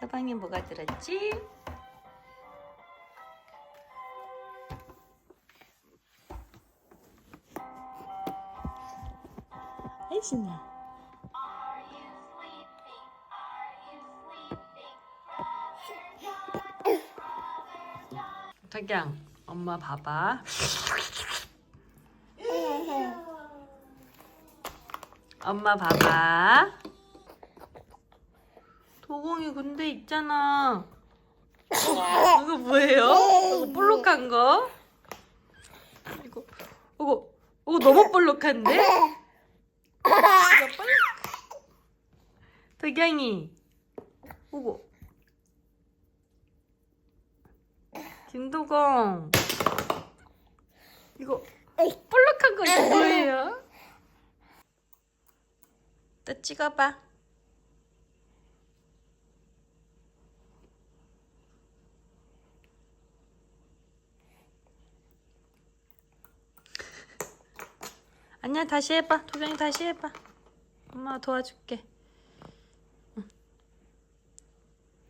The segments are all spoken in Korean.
가방에 뭐가 들었지? 혜진아. 자기양, 엄마 봐봐. 엄마 봐봐. 도공이 군대 있잖아. 이거 뭐예요? 이거 볼록한 거? 이거, 이거, 이거 너무 볼록한데? 덕양이. 이거. 김도공. 이거 볼록한 거 이거 뭐예요? 또 찍어봐. 아니야 다시 해봐. 도경이 다시 해봐. 엄마 도와줄게. 응.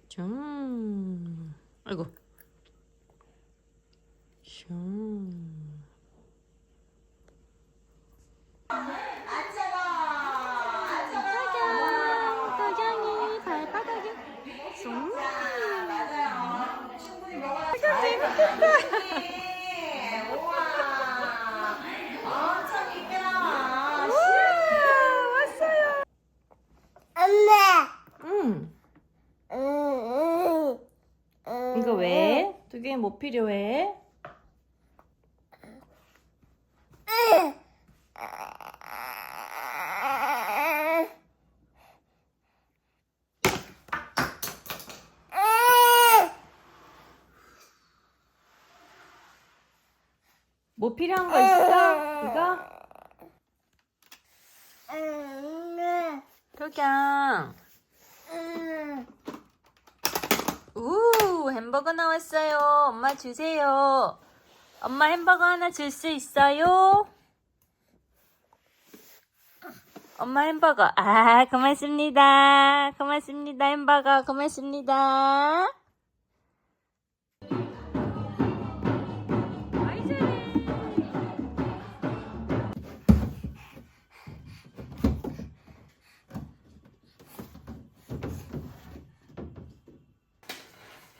좀. 아이고. 좀. 도경이 발바닥에 송. 왔어요. 엄마. 응. 응, 응. 이거 왜? 도경이 뭐 필요해? 뭐 필요한 거 있어? 이거? 도경. 우 햄버거 나왔어요. 엄마 주세요. 엄마 햄버거 하나 줄 수 있어요? 엄마 햄버거. 아, 고맙습니다. 고맙습니다. 햄버거. 고맙습니다.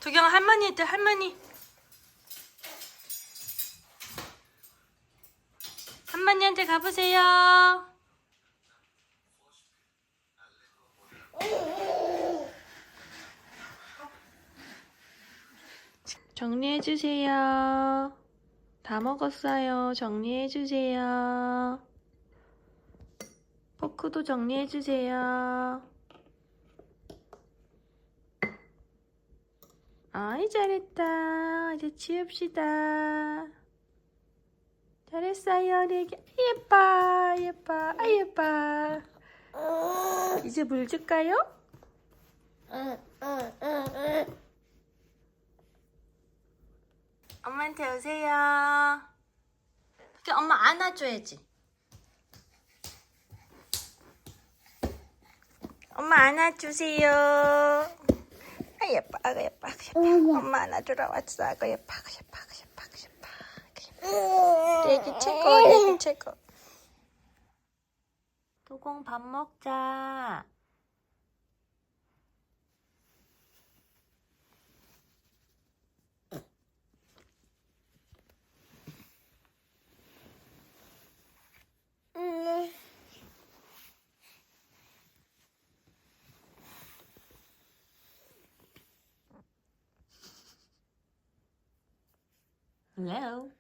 도경 할머니한테 할머니. 할머니한테 가보세요. 정리해주세요. 다 먹었어요. 정리해주세요. 포크도 정리해주세요. 아이, 잘했다. 이제 치웁시다. 잘했어요, 우리 애기. 예뻐, 예뻐, 아, 예뻐. 이제 물 줄까요? 엄마한테 오세요. 이렇게 엄마 안아줘야지. 엄마 안아주세요. 아 예뻐, 아가 예뻐, 아가 예뻐. 엄마 안아주러 왔어. 아가 예뻐, 아가 예뻐, 아가 예뻐, 아가 예뻐. 아가 예뻐. 애기 최고, 애기 최고. 도공 밥 먹자. Hello.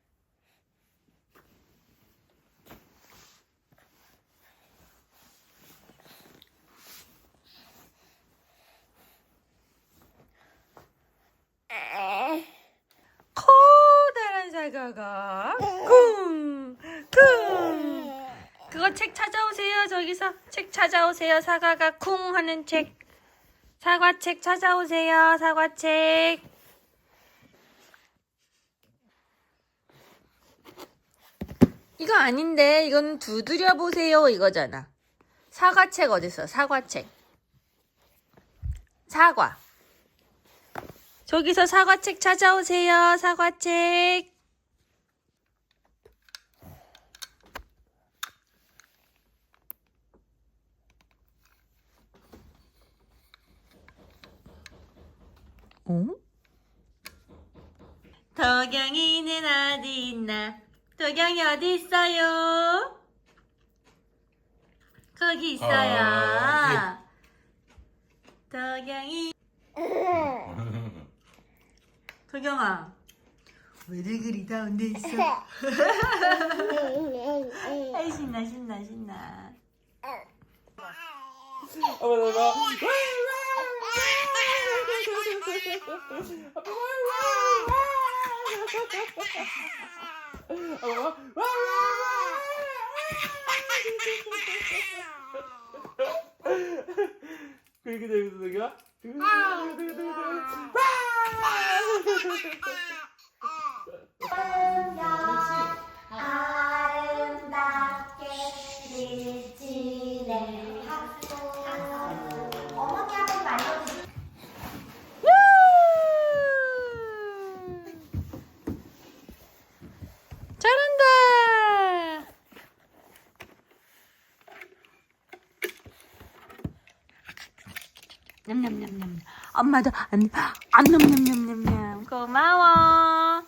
커다란 사과가 쿵, 쿵. 그거 책 찾아오세요. 저기서 책 찾아오세요. 사과가 쿵 하는 책. 사과책 찾아오세요. 사과책. 이거 아닌데 이건 두드려 보세요 이거잖아. 사과책 어딨어? 사과책. 사과. 저기서 사과책 찾아오세요. 사과책. 어? 도경이는 어디 있나? 도경이 어디 있어요? 거기 있어요. 아, 도경이. 도경아. 왜 그리 다운데 있어? 아이 신나 신나 신나. 그렇게 되면서 내가 냠냠냠냠. 엄마도 안, 안 냠냠냠냠냠. 고마워.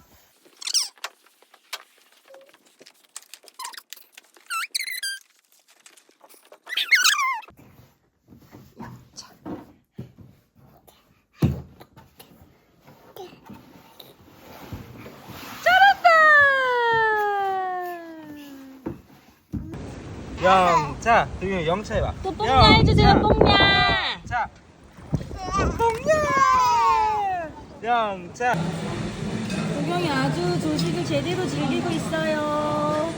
영차 영차 해봐 또 뽕냐 해주세요, 뽕냐. 자 영차 도경이 아주 조식을 제대로 즐기고 있어요.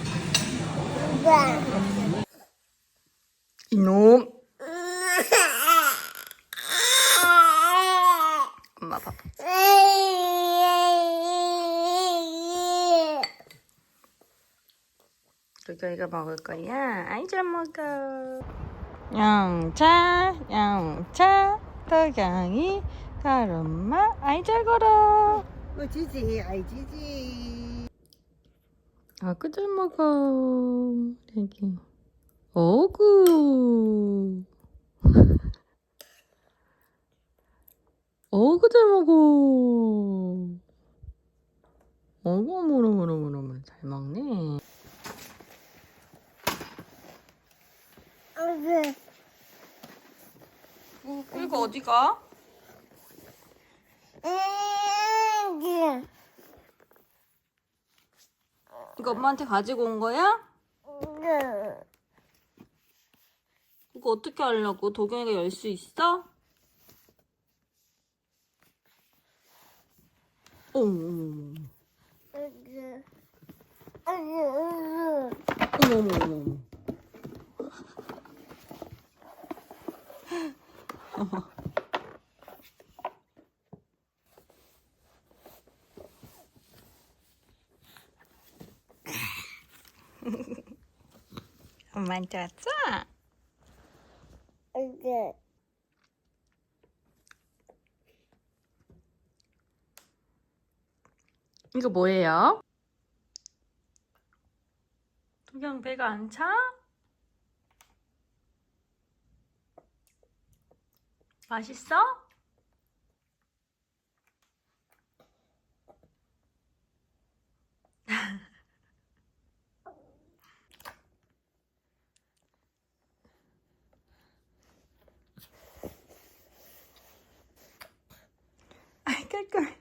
이놈. 엄마 봐봐. 도경이가 먹을 거야. 아이 잘 먹어. 영차, 영차, 도경이, 가름마, 아이 잘 걸어. 어, 지지, 아이, 지지. 아, 그잘 먹어. 애기. 어구. 잘 먹어. 어구, 어머나. 잘 먹네. 어, 이거 어디 가? 이거 엄마한테 가지고 온 거야? 이거 어떻게 하려고? 도경이가 열 수 있어? 어머, 어머, 어머, 어머, 어머, 어머. 엄마한테 왔어? 이거 뭐예요? 도경 배가 안 차? 맛있어? 아이 깔깔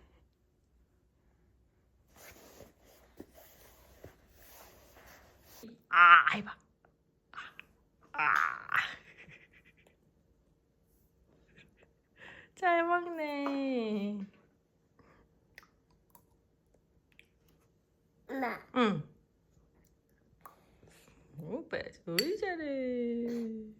아 해봐 아. 잘 먹네. 엄마. 응. 오, 빼. 우리 잘해.